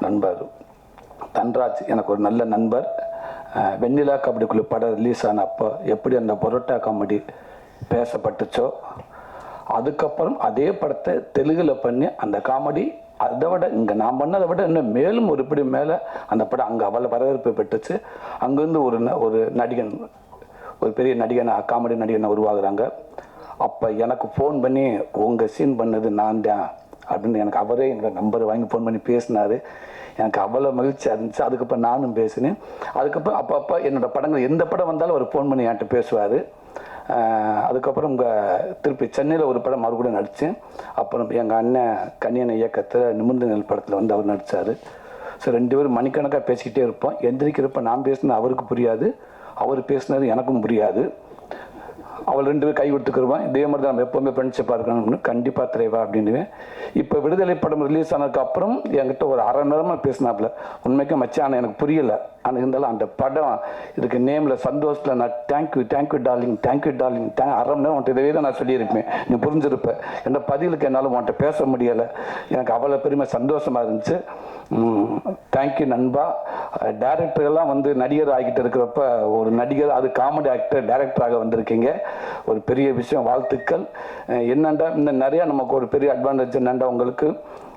நண்பர். தன்ராஜ் எனக்கு ஒரு நல்ல நண்பர். வெண்ணிலா கபடிக்குழு படம் ரிலீஸ் ஆன அப்போ எப்படி அந்த பொரோட்டா காமெடி பேசப்பட்டுச்சோ அதுக்கப்புறம் அதே படத்தை தெலுங்கில் பண்ணி அந்த காமெடி அதை விட இங்கே நான் பண்ணதை விட இன்னும் மேலும் ஒரு இப்படி மேலே அந்த படம் அங்கே அவ்வளோ வரவேற்பு பெற்றுச்சு. அங்கேருந்து ஒரு ந- ஒரு நடிகன் ஒரு பெரிய நடிகனை காமெடி நடிகனை உருவாகுறாங்க. அப்போ எனக்கு ஃபோன் பண்ணி உங்கள் சீன் பண்ணது நான் தான். அப்படின்னு எனக்கு அவரே என்னோட நம்பர் வாங்கி ஃபோன் பண்ணி பேசினாரு. எனக்கு அவ்வளோ மகிழ்ச்சியாக இருந்துச்சு அதுக்கப்புறம் நானும் பேசினேன். அதுக்கப்புறம் அப்பப்போ என்னோட படங்கள் எந்த படம் வந்தாலும் அவர் ஃபோன் பண்ணி என்கிட்ட பேசுவார். அதுக்கப்புறம் உங்கள் திருப்பி சென்னையில் ஒரு படம் அவர் கூட நடித்தேன் அப்புறம் எங்கள் அண்ணன் கன்னியன் இயக்கத்தில் நிமிர்ந்த நெல் படத்தில் வந்து அவர் நடித்தார் ஸோ ரெண்டு பேரும் மணிக்கணக்காக பேசிக்கிட்டே இருப்போம். எந்திரிக்கிறப்ப நான் பேசினது அவருக்கு புரியாது. அவர் பேசினது எனக்கும் புரியாது. அவள் ரெண்டு பேரும் கை கொடுத்துக்கிறோம் இதே மாதிரி தான் நம்ம எப்போவுமே ஃப்ரெண்ட்ஷிப்பாக இருக்கணும்னு கண்டிப்பாக திரைவா அப்படின்னுவேன். இப்போ விடுதலை படம் ரிலீஸ் ஆனதுக்கு அப்புறம் என்கிட்ட ஒரு அரை நேரமாக பேசினாப்புல. உண்மைக்கு மச்சான் எனக்கு புரியல. ஆனால் இருந்தாலும் அந்த படம் இதுக்கு நேமில் சந்தோஷத்தில் நான் thank you thank you darling thank you darling thank அரை மணி நேரம் உன்ட்ட இதவே தான் நான் சொல்லியிருப்பேன். நீ புரிஞ்சிருப்ப. எந்த பதிலுக்கு என்னால் உன்கிட்ட பேச முடியலை. எனக்கு அவ்வளோ பெருமை சந்தோஷமாக இருந்துச்சு. தேங்க்யூ நண்பா. டேரக்டர்கள்லாம் வந்து நடிகர் ஆகிட்டு இருக்கிறப்ப ஒரு நடிகர் அது காமெடி ஆக்டர் டேரக்டராக வந்திருக்கீங்க. ஒரு பெரிய விஷயம் வாழ்த்துக்கள். அஹ் என்னண்டா இந்த நிறையா நமக்கு ஒரு பெரிய அட்வான்டேஜ் என்னண்டா உங்களுக்கு?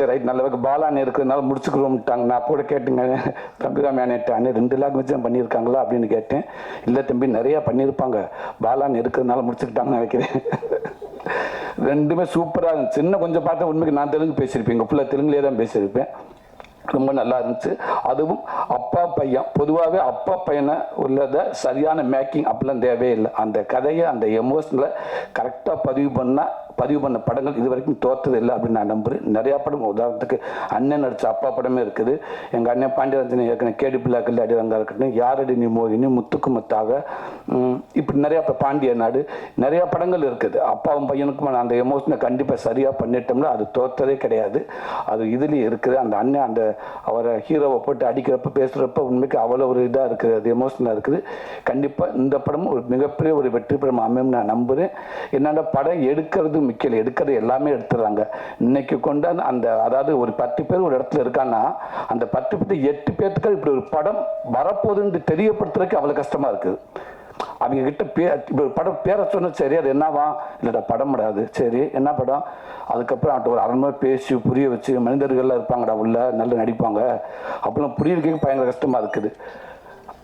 சரி ரைட் நல்ல பாலான்னு இருக்கிறதுனால முடிச்சுக்கிறோம்ட்டாங்க. நான் கூட கேட்டுங்க தம்பிரா ரெண்டு லாங்குவேஜ் தான் பண்ணியிருக்காங்களா அப்படின்னு கேட்டேன். இல்லை தம்பி நிறையா பண்ணியிருப்பாங்க. பாலான்னு இருக்கிறதுனால முடிச்சுக்கிட்டாங்கன்னு நினைக்கிறேன். ரெண்டுமே சூப்பராக இருந்துச்சு. சின்ன கொஞ்சம் பார்த்தா உண்மைக்கு நான் தெலுங்கு பேசியிருப்பேன். எங்கள் ஃபுல்லாக தெலுங்குலேயே தான் பேசியிருப்பேன். ரொம்ப நல்லா இருந்துச்சு. அதுவும் அப்பா பையன் பொதுவாகவே அப்பா பையனை உள்ளதை சரியான மேக்கிங் அப்படிலாம் தேவையே இல்லை அந்த கதையை அந்த எமோஷனில் கரெக்டாக பதிவு பண்ணால் பதிவு பண்ண படங்கள் இது வரைக்கும் தோற்றது இல்லை அப்படின்னு நான் நம்புகிறேன் நிறையா படம் உதாரணத்துக்கு அண்ணன் நடித்த அப்பா படமே இருக்குது. எங்கள் அண்ணன் பாண்டியராஜன் ஏற்கனவே கேடி பிள்ளாக்கள் அடிரங்கா இருக்கட்டும் யாரடி நீ மோகினி முத்துக்கு முத்தாக இப்படி நிறையா இப்போ பாண்டிய நாடு நிறையா படங்கள் இருக்குது. அப்பாவும் பையனுக்கும் அந்த எமோஷனை கண்டிப்பாக சரியாக பண்ணிட்டோம்னா அது தோற்றதே கிடையாது. அது இதுலேயும் இருக்குது. அந்த அண்ணன் அந்த அவரை ஹீரோவை போட்டு அடிக்கிறப்ப பேசுகிறப்ப உண்மைக்கு அவ்வளோ ஒரு இதாக இருக்குது. அது எமோஷனாக இருக்குது. கண்டிப்பாக இந்த படமும் ஒரு மிகப்பெரிய ஒரு வெற்றி படம் அமையும் நான் நம்புகிறேன் என்னென்ன படம் எடுக்கிறது முக்கியம் எடுக்கிறது எல்லாமே எடுத்துடுறாங்க. இன்னைக்கு கொண்டு அந்த அதாவது ஒரு பத்து பேர் ஒரு இடத்துல இருக்கான்னா அந்த பத்து பேர் எட்டு பேர்த்துக்கு இப்படி ஒரு படம் வரப்போகுதுன்னு தெரியப்படுத்துறதுக்கு அவ்வளோ கஷ்டமாக இருக்குது. அவங்க கிட்ட பே இப்போ படம் பேரை சொன்னா சரி அது என்னவா? இல்லைடா படம் படாது சரி என்ன படம்? அதுக்கப்புறம் அவன்கிட்ட ஒரு அரை மணி பேசி புரிய வச்சு மனிதர்கள்லாம் இருப்பாங்கடா உள்ள நல்லா நடிப்பாங்க. அப்படிலாம் புரிய வைக்க பயங்கர கஷ்டமாக இருக்குது.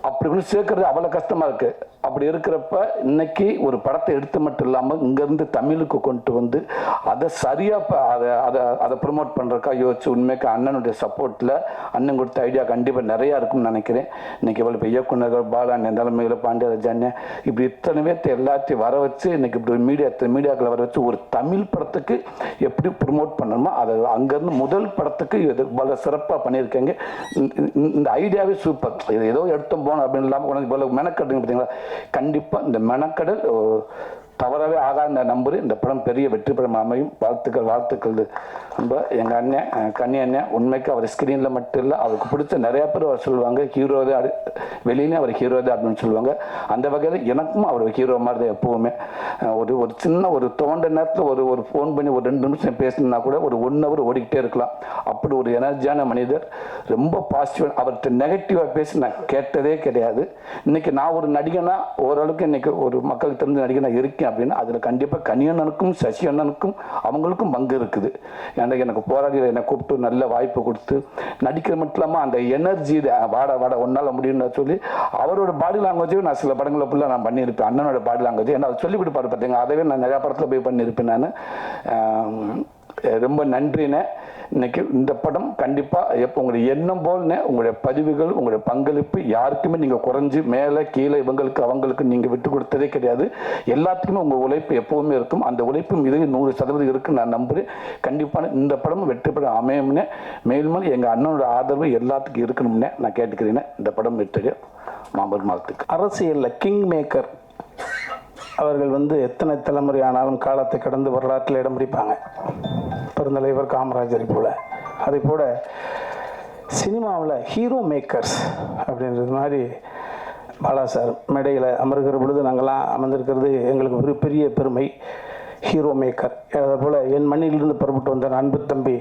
அப்படி ஒன்று சேர்க்கறது அவ்வளோ கஷ்டமாக இருக்குது அப்படி இருக்கிறப்ப இன்னைக்கு ஒரு படத்தை எடுத்து மட்டும் இல்லாமல் இங்கேருந்து தமிழுக்கு கொண்டு வந்து அதை சரியாக அதை அதை அதை ப்ரொமோட் பண்ணுறக்கா யோசிச்சு உண்மைக்கு அண்ணனுடைய சப்போர்ட்டில் அண்ணன் கொடுத்த ஐடியா கண்டிப்பாக நிறையா இருக்கும்னு நினைக்கிறேன். இன்னைக்கு இவ்வளோ இப்போ இயக்குநர்கள் பாலாண்ணன் தலைமையில் பாண்டியராஜ் அண்ணன் இப்படி இத்தனை பேர்த்து எல்லாத்தையும் வர வச்சு இன்னைக்கு இப்படி மீடியா மீடியாக்களை வர வச்சு ஒரு தமிழ் படத்துக்கு எப்படி ப்ரொமோட் பண்ணணுமோ அதை அங்கேருந்து முதல் படத்துக்கு இது பல சிறப்பாக பண்ணியிருக்கேங்க. இந்த- ஐடியாவே சூப்பர் இது ஏதோ எடுத்தோம் போனோம் அப்படின்னு இல்லாமல் உனக்கு இவ்வளோ மெனக்கட்டுங்க பார்த்தீங்களா? கண்டிப்பாக இந்த மெனக்கடல் ஓ, தவறவே ஆகாத நம்புறேன். இந்த படம் பெரிய வெற்றி படம் அமையும். வாழ்த்துக்கள் வாழ்த்துக்கள். ரொம்ப எங்கள் அண்ணன் கண்ணி அண்ணன் உண்மைக்கு அவர் ஸ்க்ரீனில் மட்டும் இல்லை அவருக்கு பிடிச்ச நிறைய பேர் அவர் சொல்லுவாங்க. ஹீரோ தான் அடி- வெளியிலே அவர் ஹீரோ தான் அப்படின்னு சொல்லுவாங்க. அந்த வகையில் எனக்கும் அவர் ஹீரோ மாதிரி தான் எப்போவுமே. ஒரு ஒரு சின்ன ஒரு தோண்ட நேரத்தில் ஒரு ஒரு ஃபோன் பண்ணி ஒரு ரெண்டு நிமிஷம் பேசணுன்னா கூட ஒரு ஒன் ஹவர் ஓடிக்கிட்டே இருக்கலாம். அப்படி ஒரு எனர்ஜியான மனிதர். ரொம்ப பாசிட்டிவ் அவர்கிட்ட நெகட்டிவாக பேசி நான் கேட்டதே கிடையாது. இன்னைக்கு நான் ஒரு நடிகனா ஓரளவுக்கு இன்றைக்கி ஒரு மக்களுக்கு தெரிஞ்ச நடிகனாக இருக்கேன். அப்படின்னா அதில் கண்டிப்பாக கனியண்ணனுக்கும் சசி அண்ணனுக்கும் அவங்களுக்கும் பங்கு இருக்குது. ஏன்னா எனக்கு போராடி என்னை கூப்பிட்டு நல்ல வாய்ப்பு கொடுத்து நடிக்கிற மட்டும் இல்லாமல் அந்த எனர்ஜி வாட வாட ஒன்றால் முடியும்னு சொல்லி அவரோட பாடி லாங்குவேஜையும் நான் சில படங்களை ஃபுல்லாக நான் பண்ணியிருப்பேன். அண்ணனோட பாடி லாங்குவேஜ் ஏன்னா அவர் சொல்லி கொடுப்பாரு பார்த்தீங்க அதவே நான் நிறையா படத்தில் போய் பண்ணியிருப்பேன் நான். ரொம்ப நன்றிண்ணே. இன்னைக்கு இந்த படம் கண்டிப்பாக எப்போ உங்களுடைய எண்ணம் போல்னே உங்களுடைய பதிவுகள் உங்களுடைய பங்களிப்பு யாருக்குமே நீங்கள் குறைஞ்சி மேலே கீழே இவங்களுக்கு அவங்களுக்கு நீங்கள் விட்டு கொடுத்ததே கிடையாது. எல்லாத்துக்குமே உங்கள் உழைப்பு எப்போவுமே இருக்கும். அந்த உழைப்பும் இது நூறு சதவீதம் இருக்குன்னு நான் நம்புகிறேன் கண்டிப்பான இந்த படம் வெற்றி படம் அமையும்னே மேலும் எங்கள் அண்ணனோட ஆதரவு எல்லாத்துக்கும் இருக்கணும்னே நான் கேட்டுக்கிறேன் இந்த படம் வெற்றிய மாம்பர் மாதத்துக்கு அரசியலில் கிங் மேக்கர் அவர்கள் வந்து எத்தனை தலைமுறை ஆனாலும் காலத்தை கடந்து வரலாற்றில் இடம் பிடிப்பாங்க. பெருந்தலைவர் காமராஜரை போல. அதே போல சினிமாவில் ஹீரோ மேக்கர்ஸ் அப்படின்றது மாதிரி பாலா சார் மேடையில் அமர்கிற பொழுது நாங்கள்லாம் அமர்ந்திருக்கிறது எங்களுக்கு ஒரு பெரிய பெருமை. ஹீரோ மேக்கர் அதே போல் என் மண்ணிலிருந்து புறப்பட்டு வந்த அன்பு தம்பி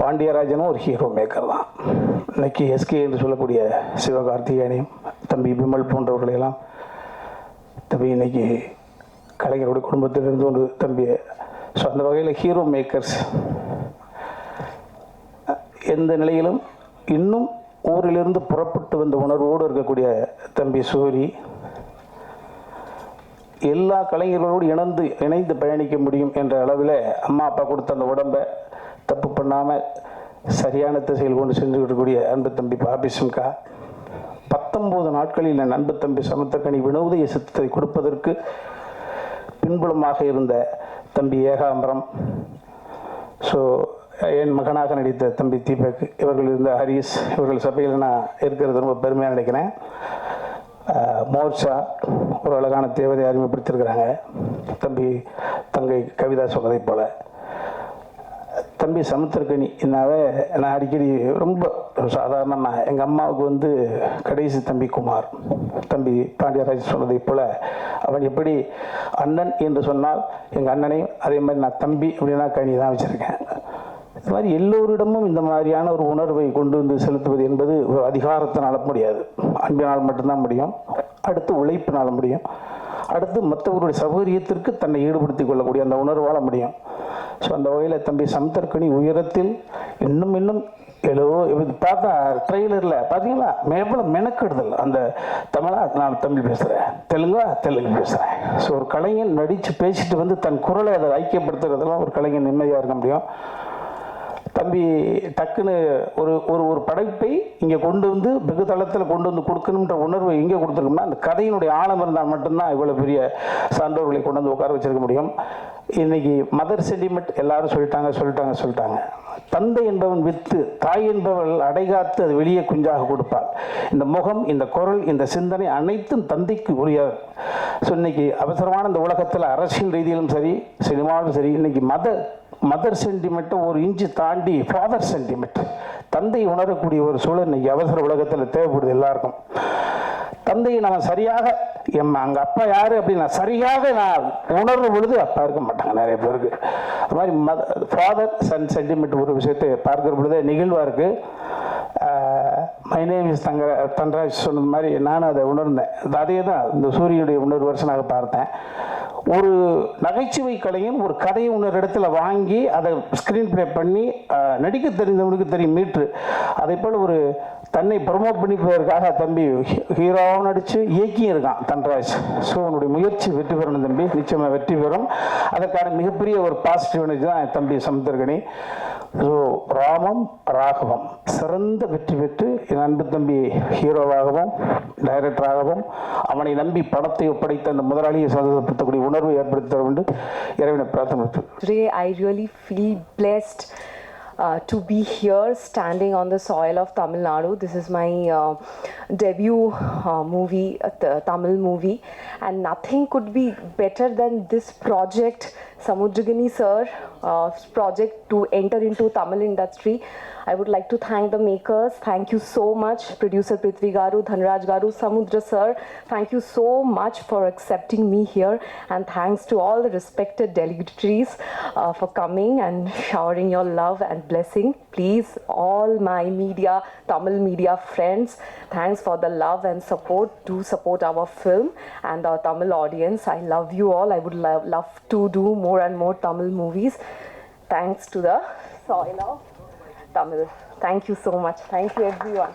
பாண்டியராஜனும் ஒரு ஹீரோ மேக்கர் தான். இன்னைக்கு எஸ்கே என்று சொல்லக்கூடிய சிவகார்த்திகேயனையும் தம்பி விமல் போன்றவர்களையெல்லாம் தம்பி இன்னைக்கு கலைஞருடைய குடும்பத்திலிருந்து ஒரு தம்பி ஸோ அந்த வகையில் ஹீரோ மேக்கர்ஸ் எந்த நிலையிலும் இன்னும் ஊரிலிருந்து புறப்பட்டு வந்த உணர்வோடு இருக்கக்கூடிய தம்பி சூரி எல்லா கலைஞர்களோடு இணைந்து இணைந்து பயணிக்க முடியும் என்ற அளவில் அம்மா அப்பா கொடுத்த அந்த உடம்பை தப்பு பண்ணாமல் சரியான திசையில் கொண்டு சென்று இருக்கக்கூடிய அன்பு தம்பி பாபி சிம்கா பத்தொம்போது நாட்களில் என் அன்பு தம்பி சமுத்திரக்கனி வினோதய சித்தத்தை கொடுப்பதற்கு பின்புலமாக இருந்த தம்பி ஏகாம்பரம். ஸோ என் மகனாக நடித்த தம்பி தீபக் இவர்கள் இருந்த ஹரிஸ் இவர்கள் சபையில் நான் இருக்கிறது ரொம்ப பெருமையாக நினைக்கிறேன். மோர்ச்சா ஒரு அழகான தேவதை அறிமுகப்படுத்தியிருக்கிறாங்க. தம்பி தங்கை கவிதா சொன்னதை போல். தம்பி சமுத்திரக்கனி என்னாவே நான் அடிக்கடி ரொம்ப சாதாரண நான் எங்கள் அம்மாவுக்கு வந்து கடைசி தம்பி குமார். தம்பி பாண்டியராஜ் சொன்னதை போல் அவன் எப்படி அண்ணன் என்று சொன்னால் எங்கள் அண்ணனையும் அதே மாதிரி நான் தம்பி அப்படின்னா கனி தான் வச்சுருக்கேன். இது மாதிரி எல்லோரிடமும் இந்த மாதிரியான ஒரு உணர்வை கொண்டு வந்து செலுத்துவது என்பது ஒரு அதிகாரத்தினால முடியாது. அன்பினால் மட்டும்தான் முடியும். அடுத்து உழைப்பினால் முடியும். அடுத்து மற்றவருடைய சௌகரியத்திற்கு தன்னை ஈடுபடுத்திக் கொள்ளக்கூடிய அந்த உணர்வால் முடியும். ஸோ அந்த வகையில் தம்பி சம்தர்கனி உயரத்தில் இன்னும் இன்னும் எலோ இது பார்த்தா ட்ரெய்லரில் பார்த்தீங்களா எவ்வளோ மெனக்கெடுதல். அந்த தமிழா நான் தமிழ் பேசுகிறேன் தெலுங்கா தெலுங்கு பேசுகிறேன் ஸோ ஒரு கலைஞன் நடித்து பேசிட்டு வந்து தன் குரலை அதை ஐக்கியப்படுத்துறதெல்லாம் ஒரு கலைஞன் நிம்மதியாக இருக்க முடியும். தம்பி டக்குன்னு ஒரு ஒரு ஒரு படைப்பை இங்கே கொண்டு வந்து வெகு தளத்தில் கொண்டு வந்து கொடுக்கணுன்ற உணர்வு எங்கே கொடுத்துருக்கோம்னா அந்த கதையினுடைய ஆழம் இருந்தால் மட்டும்தான் இவ்வளோ பெரிய சான்றோர்களை கொண்டு வந்து உட்கார வச்சிருக்க முடியும். இன்றைக்கி மதர் சென்டிமெண்ட் எல்லாரும் சொல்லிட்டாங்க சொல்லிட்டாங்க சொல்லிட்டாங்க. தந்தை என்பவன் வித்து தாய் என்பவள் அடைகாத்து அது வெளியே குஞ்சாக கொடுப்பாள். இந்த முகம் இந்த குரல் இந்த சிந்தனை அனைத்தும் தந்தைக்கு உரியது ஸோ இன்னைக்கு அவசரமான இந்த உலகத்தில் அரசியல் ரீதியிலும் சரி சினிமாவிலும் சரி இன்னைக்கு மத மதர் சென்டிமெண்ட்டை ஒரு இன்ச்சு தாண்டி ஃபாதர் சென்டிமெண்ட் தந்தை உணரக்கூடிய ஒரு சூழல் இன்னைக்கு அவசர உலகத்தில் தேவைப்படுது எல்லாருக்கும். தந்தையை நம்ம சரியாக எம் அங்கே அப்பா யார் அப்படின்னு நான் சரியாக நான் உணர்வு பொழுது அப்பா இருக்க மாட்டாங்க நிறைய பேருக்கு. அது மாதிரி மத ஃபாதர் சன் சென்டிமெண்ட் ஒரு விஷயத்தை பார்க்குற பொழுதே நிகழ்வாக இருக்குது மை நேம் இஸ் தங்க தன்ராஜ் சொன்னது மாதிரி நானும் அதை உணர்ந்தேன். அதே தான் இந்த சூரியனுடைய உணர்வு வருஷனாக பார்த்தேன். ஒரு நகைச்சுவை கலைஞன் ஒரு கதையை இன்னொரு இடத்துல வாங்கி அதை ஸ்க்ரீன் ப்ளே பண்ணி நடிக்க தெரிந்தவனுக்கு தெரியும் மீட்ரு. அதே போல் ஒரு தன்னை ப்ரமோட் பண்ணிப்பதற்காக தம்பி ஹீ- நடித்து இயக்கியும் இருக்கான் தன்ராஜ். ஸோ உன்னுடைய முயற்சி வெற்றி பெறணும் தம்பி. நிச்சயமாக வெற்றி பெறும். அதற்கான மிகப்பெரிய ஒரு பாசிட்டிவ் எனர்ஜி தான் தம்பி சமுத்திரகணி ராமம் ராகவம் சிறந்த வெற்றி பெற்று என் அன்பு தம்பி ஹீரோவாகவும் டைரக்டராகவும் அவனை நம்பி படத்தை ஒப்படைத்த அந்த முதலாளியை சந்தோஷப்படுத்தக்கூடிய உணர்வை ஏற்படுத்த வேண்டும் இறைவனை பிரார்த்தனை Today, I really feel blessed uh, to be here standing on the soil of Tamil Nadu. This is my uh, debut uh, movie, uh, th- Tamil movie, and nothing could be better than this project, Samudragani sir, uh, project to enter into Tamil industry. I would like to thank the makers. Thank you so much, producer Prithvi Garu, Dhanraj Garu, Samudra sir. Thank you so much for accepting me here, and thanks to all the respected delegates uh, for coming and showering your love and blessing. Please, all my media, Tamil media friends, thanks for the love and support. Do support our film and our Tamil audience. I love you all. I would love, love to do more and more Tamil movies. Thanks to the soil of Tamil. Thank you so much. Thank you, everyone.